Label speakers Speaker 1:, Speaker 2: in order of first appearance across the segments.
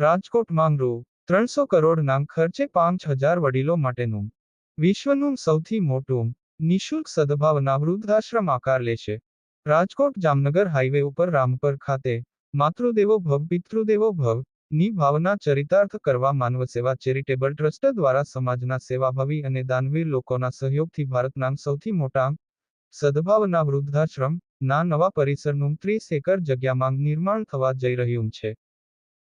Speaker 1: રાજકોટમાં રૂ ત્રણસો કરોડના ખર્ચે પાંચ હજાર વડીલો માટેનું. વિશ્વનું સૌથી મોટું નિઃશુલ્ક સદભાવના વૃદ્ધાશ્રમ આકાર લેશે રાજકોટ જામનગર હાઈવે ઉપર રામપર ખાતે માતૃદેવો ભવ, પિતૃદેવો ભવની ભાવના ચરિતાર્થ કરવા માનવ સેવા ચેરિટેબલ ટ્રસ્ટ દ્વારા સમાજના સેવાભાવી અને દાનવીર લોકોના સહયોગથી ભારતના સૌથી મોટા સદભાવના વૃદ્ધાશ્રમ ના નવા પરિસરનું ત્રીસ એકર જગ્યામાં નિર્માણ થવા જઈ રહ્યું છે.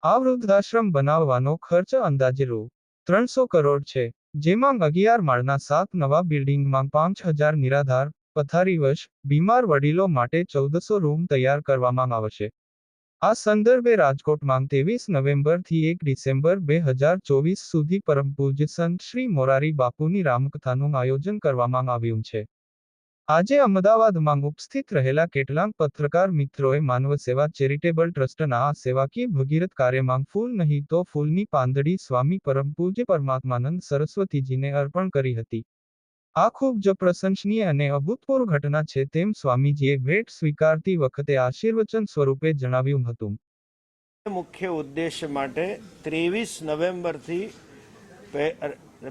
Speaker 1: આ વૃદ્ધાશ્રમ બનાવવાનો ખર્ચ અંદાજે રૂ. ત્રણસો કરોડ છે, જેમાં અગિયાર માળના સાત નવા બિલ્ડિંગમાં પાંચ હજાર નિરાધાર પથારીવશ બીમાર વડીલો માટે ચૌદસો રૂમ તૈયાર કરવામાં આવશે. આ સંદર્ભે રાજકોટમાં ત્રેવીસ નવેમ્બરથી એક ડિસેમ્બર બે હજાર ચોવીસ સુધી પરમ પૂજ્ય સંત શ્રી મોરારી બાપુની રામકથાનું આયોજન કરવામાં આવ્યું છે. આજે અમદાવાદમાં ઉપસ્થિત રહેલા કેટલાક પત્રકાર મિત્રોએ માનવ સેવા ચેરિટેબલ ટ્રસ્ટના આ સેવાકીય ભગીરથ કાર્યમાં ફૂલ નહીં તો ફૂલની પાંદડી સ્વામી પરમ પૂજ્ય પરમાત્માનંદ સરસ્વતીજીને અર્પણ કરી હતી. આ ખૂબ જ પ્રશંસનીય અને અભૂતપૂર્વ ઘટના છે તેમ સ્વામીજીએ ભેટ સ્વીકારતી વખતે આશીર્વચન સ્વરૂપે જણાવ્યું હતું.
Speaker 2: મુખ્ય ઉદ્દેશ્ય માટે ત્રેવીસ નવેમ્બરથી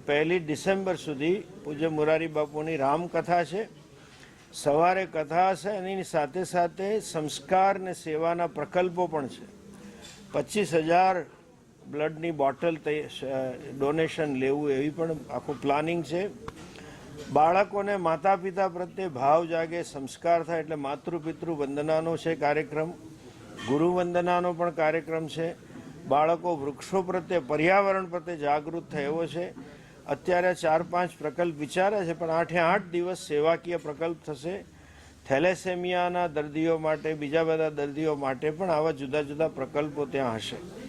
Speaker 2: પહેલી ડિસેમ્બર સુધી પૂજ્ય મુરારી બાપુની રામકથા છે. સવારે કથા હશે એની સાથે સાથે સંસ્કાર ને સેવાના પ્રકલ્પો પણ છે. પચીસ હજાર બ્લડની બોટલ ડોનેશન લેવું એવી પણ આખું પ્લાનિંગ છે. બાળકોને માતા પિતા પ્રત્યે ભાવ જાગે, સંસ્કાર થાય એટલે માતૃપિતૃ વંદનાનો છે કાર્યક્રમ. ગુરુ વંદનાનો પણ કાર્યક્રમ છે. બાળકો વૃક્ષો પ્રત્યે, પર્યાવરણ પ્રત્યે જાગૃત થયો છે. અત્યારે ચાર પાંચ પ્રકલ્પ વિચારે છે, પણ આઠે આઠ દિવસ સેવાકીય પ્રકલ્પ થશે. થેલેસેમિયાના દર્દીઓ માટે, બીજા બધા દર્દીઓ માટે પણ આવા જુદા જુદા પ્રકલ્પો ત્યાં હશે.